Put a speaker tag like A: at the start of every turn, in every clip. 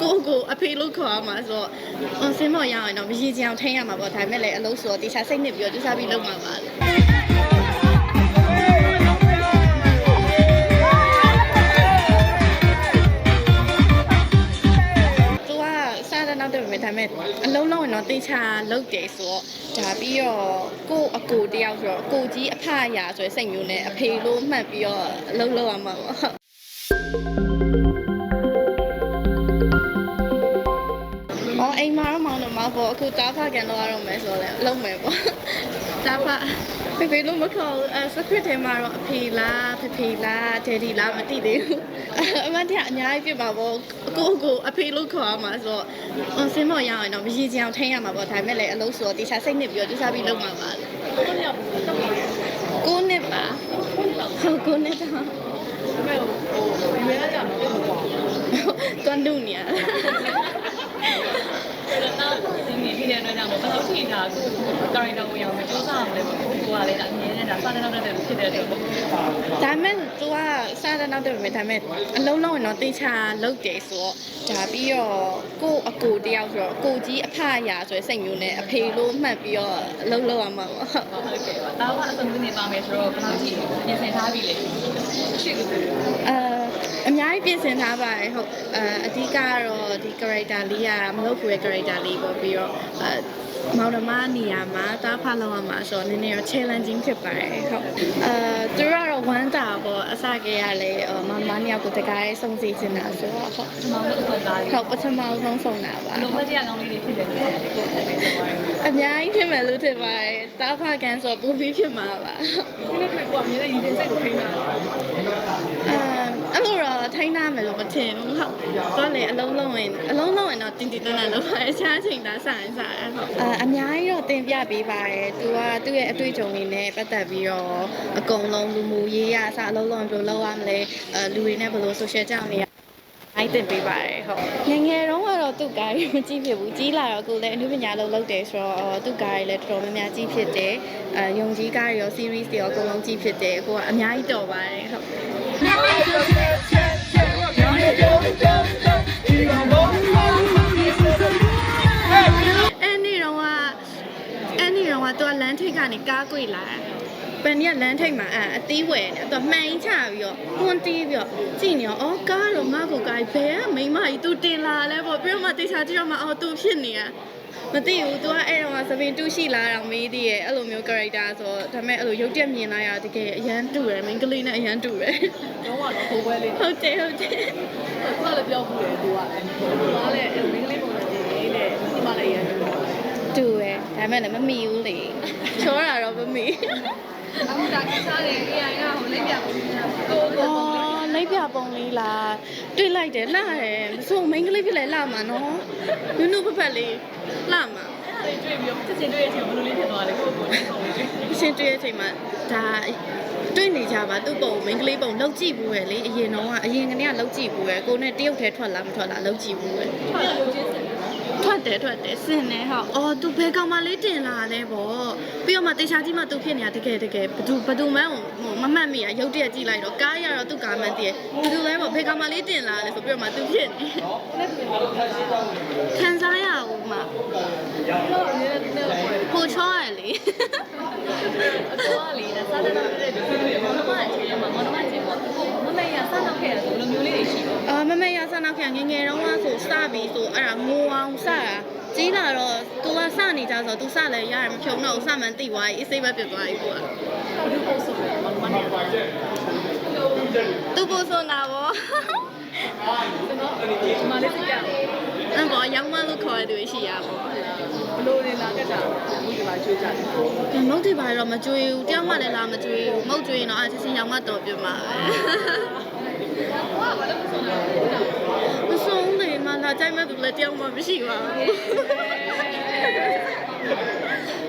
A: ကိုယ့်ကိုအဖေလို့ခေါ်ရမှာဆိုတော့အစင်းမော်ရအောင်တော့မရည်ချင်အောင်ထိန်းရမှာပေါ့ဒါပေမဲ့လည်းအလုပ်ဆိုတော့တေချာစိတ်နှစ်ပြီးတော့တေချာပြီးလုပ်မှာပါလို့သူကစားတဲ့နောက်တော့ပဲဒါပေမဲ့အလုံးလုံးရင်တော့တေချာလုပ်တယ်ဆိုတော့ဒါပြီးတော့ကိုယ့်အကိုတယောက်ဆိုတော့ကိုကြီးအဖအရာဆိုတဲ့စိတ်မျိုးနဲ့အဖေလို့မှတ်ပြီးတော့အလုံးလုံးရမှာပေါ့ မောင်တော့မပေါ့အခုတားဖကန်တော့ရတော့မယ်ဆိုတော့လည်းလုံးမယ်ပေါ့။တားဖဖေဖေလို့မခေါ်ဘူးအဲ secret ထဲမှာတော့အဖေလားဖေဖေလားဒယ်ဒီလားမသိသေးဘူး။အမတ်တရအများကြီးပြပါပေါ့အကိုအကိုအဖေလို့ခေါ်ရမှာဆိုတော့အစင်းမော်ရအောင်တော့မရည်ချင်အောင်ထိန်းရမှာပေါ့ဒါပေမဲ့လည်းအလုပ်ဆိုတော့တေချာစိတ်နှစ်ပြီးတော့တေချာပြီးလုပ်မှာပါလို့။ကိုနှစ်ပါဟုတ်ကိုနှစ်တော့ကွန်ဒူနီ ယာ
B: တော့ဒီနေ့ဒီနေ့တော့တော့ဘယ်လိုထိတာကိုကာရီတာကိုရအောင်စူးစမ်းအောင်လဲပေါ့ကိုကလည်းအမြဲတမ်းဒါစာတဲ့နောက်တဲ့ဖြစ်တဲ့အတွက်ပေါ့
A: ဒါမဲ့ तू ကစားတဲ့နောက်တော့ပဲဒါမဲ့အလုံးလုံးရင်တော့တေချာလုတ်တယ်ဆိုတော့ဒါပြီးတော့ကိုယ့်အကိုတယောက်ဆိုတော့ကိုကြီးအဖအရာဆိုတဲ့စိတ်မျိုးနဲ့အဖေလို့မှတ်ပြီးတော့အလုံးလုံးရမှာပေါ့ဟုတ်
B: ဟုတ်ကဲ့ပါဒါကအဆုံးနေပါမယ်ဆိုတော့ဘယ်လိုထိပြင်ဆင်ထားပြီလဲရှိကူ
A: အဲ အများကြီးပြင်ဆင်ထားပါတယ်ဟုတ်အဲအဓိကကတော့ဒီ character လေးကမလုပ်ဘူးရဲ့ character လေးပေါ့ပြီးတော့အဲမောင်နှမနေရာမှာတားဖလောက်ရမှာဆိုတော့နည်းနည်းတော့ challenging ဖြစ်ပါတယ်ဟုတ်အဲသူတို့ကတော့ဝမ်းတာပေါ့အစကရလဲမမနှစ်ယောက်ကိုတကားရေးစုံစီချင်တာဆိုတော့ဟုတ်
B: ကျွန်တော်တို့ကတော့ဒါလေး
A: ဟုတ်ပထမဆုံးဆုံးတာပါ
B: လိုမတရားကောင်းလေးတွေဖြစ်တယ်ကိုယ်ကိုယ်ပဲဆိုပါရင်
A: အများကြီးဖြစ်မယ်လို့ထင်ပါတယ်တားဖကန်ဆိုပူပြီးဖြစ်မှာပါ
B: ဒီနေ့ကိုကအမြဲတမ်းရည်စင်စိတ်ကိုထိန်းတာ
A: အဲ အဲ့လိုတော့ထိုင်းနာမယ်လို့မထင်ဘူးဟုတ်တော့လေအလုံးလုံးဝင်အလုံးလုံးဝင်တော့တင်တင်တန်းတန်းလုပ်ပါအချားချိန်သားဆိုင်ဆိုင်ဟုတ်အဲအများကြီးတော့တင်ပြပေးပါတယ်သူကသူ့ရဲ့အတွေ့အကြုံတွေနဲ့ပတ်သက်ပြီးတော့အကုန်လုံးလူမှုရေးရအစအလုံးလုံးဘယ်လိုလုပ်ရမလဲအဲလူတွေနဲ့ဘယ်လို social ကြောင့်နေရအိုက်တင်ပေးပါတယ်ဟုတ်ငယ်ငယ်တုန်းကတော့သူ့ကားကြီးမကြည့်ဖြစ်ဘူးကြီးလာတော့ကိုယ်လည်းအနုပညာလုံးလုပ်တယ်ဆိုတော့သူ့ကားကြီးလည်းတော်တော်များများကြည့်ဖြစ်တယ်အဲယုံကြည်ကားတွေရော series တွေရောအကုန်လုံးကြည့်ဖြစ်တယ်ကိုကအများကြီးတော်ပါတယ်ဟုတ် အဲ့နေ့တော့ကအဲ့နေ့တော့ကသူကလမ်းထိပ်ကနေကားကွေလာပန်ကြီးကလမ်းထိပ်မှာအဲအသီးဝယ်နေသူကမှန်ကြီးချပြီးတော့ဟွန်းတီးပြီးတော့ကြည့်နေရောအော်ကားတော့ငါ့ကိုကားဘယ်ကမိမကြီး तू တင်လာလဲပေါ့ပြီးတော့မှတေချာကြည့်တော့မှအော် तू ဖြစ်နေရ မသိဘူး तू ကအဲ့တော့ကသပင်တူးရှိလာတော့မေးသေးရဲ့အဲ့လိုမျိုး character ဆိုတော့ဒါပေမဲ့အဲ့လိုရုပ်တက်မြင်လာရတကယ်အရန်တူတယ်မိန်းကလေးနဲ့အရန်တူတယ်
B: တော့ကတော့ဟိုဘဲလေး
A: ဟုတ်တယ်ဟုတ်တယ်
B: သူကလည်းပြောဘူးလေသူကလည်းသူကလည်းအဲ့မင်းကလေးပုံစံကြီးလေဒီမှာလည်းရမ်းတယ်
A: တူတယ်ဒါပေမဲ့လည်းမမီဘူးလေချောတာတော့မမီ
B: အခုဒါကိစ္စတွေ AI ကဟိုလက်ပြပုံစံကိုကို
A: အော်လိုက်ပြပုံလေးလားတွေ့လိုက်တယ်လှတယ်မဆိုမိန်းကလေးဖြစ်လဲလှမှာနော်နုနုဖက်ဖက်လေးလှမှာ
B: တွေ့တွေ့ပြီးတော့စစ်စစ်တွေ့ရချင်းဘယ်လိုလေးဖြစ်သွားလဲကိုကိုလေးပုံလေးတွေ့
A: အရှင်တွေ့တဲ့အချိန်မှာဒါတွေ့နေကြပါသူ့ပုံမိန်းကလေးပုံလောက်ကြည့်ဘူးပဲလေအရင်တော့ကအရင်ကနေကလောက်ကြည့်ဘူးပဲကိုနဲ့တရုတ်ထဲထွက်လာမထွက်လာလောက်ကြည့်ဘူးပဲ
B: ထွက်လို့ချင်းစင်
A: ထွက်တယ်ထွက်တယ်စင်နေဟောအော်သူဘယ်ကောင်မလေးတင်လာလဲပေါ့ပြီးတော့မှတေချာကြီးမှသူဖြစ်နေတာတကယ်တကယ်ဘသူဘသူမှန်းဟိုမမှတ်မိရရုပ်တရက်ကြည့်လိုက်တော့ကားရတော့သူ့ကားမှန်းတည်းဘသူလဲပေါ့ဘယ်ကောင်မလေးတင်လာလဲဆိုပြီးတော့မှသူဖြစ်နေခံစားရအောင်မ
B: တော့အများနဲ့တော့
A: ကိုချောရလေ
B: အတော့လေးဒါစားတဲ့တော့တဲ့ဒီလိုမျိုးမမအချင်းမှာမမအချင်းပေါ့မမေ ရစားတော့ခဲ့တယ်ဆိုလိုမျိုးလေးတွေရှိတော့
A: အာမမေရဆနာခင်ငယ်ငယ်တုန်းကဆိုစပြီးဆိုအဲ့ဒါငိုအောင်စတာကြီးလာတော့ तू ကစနေကြဆို तू စလဲရတယ်မဖြုံတော့ဘူးစမှန်တိသွားပြီအစိမ့်ပဲပြတ်သွားပြီကိုက
B: ဘယ်လိုပုံစံလဲမမနဲ့တော့
A: သူပို့ဆိုတာဗော
B: ဒီမှာလေးကြည့်ရအောင်
A: အဲ့ဘောရောင်းမလို့ခေါ်ရသူရှိရဗော
B: ဘလိုနေလာကြတာဒီမှာချိုးကြတယ်
A: မုတ်တွေပါတော့မကြွေးဘူးတယောက်မှလည်းလာမကြွေးဘူးမုတ်ကြွေးရင်တော့အချင်းချင်းရောင်းမတော်ပြမှာပဲ မဆုံးလေမလာကြိုက်မဲ့သူလည်းတယောက်မှမရှိပါဘူး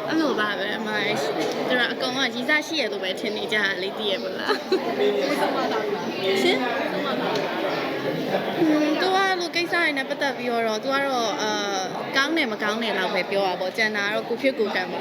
A: အဲ့လိုပါပဲအမိုင်းသူကအကောင်ကရီးစားရှိရလို့ပဲထင်နေကြတာလေးသိရမလား
B: ဆုံးမလာဘူး
A: ရှင်
B: ဆုံးမလာဘူး
A: ဟွန်းသူကလူကိစ္စတွေနဲ့ပတ်သက်ပြီးတော့သူကတော့အာကောင်းတယ်မကောင်းတယ်လောက်ပဲပြောတာပေါ့ကျန်တာကတော့ကိုဖြစ်ကိုတတ်ပါ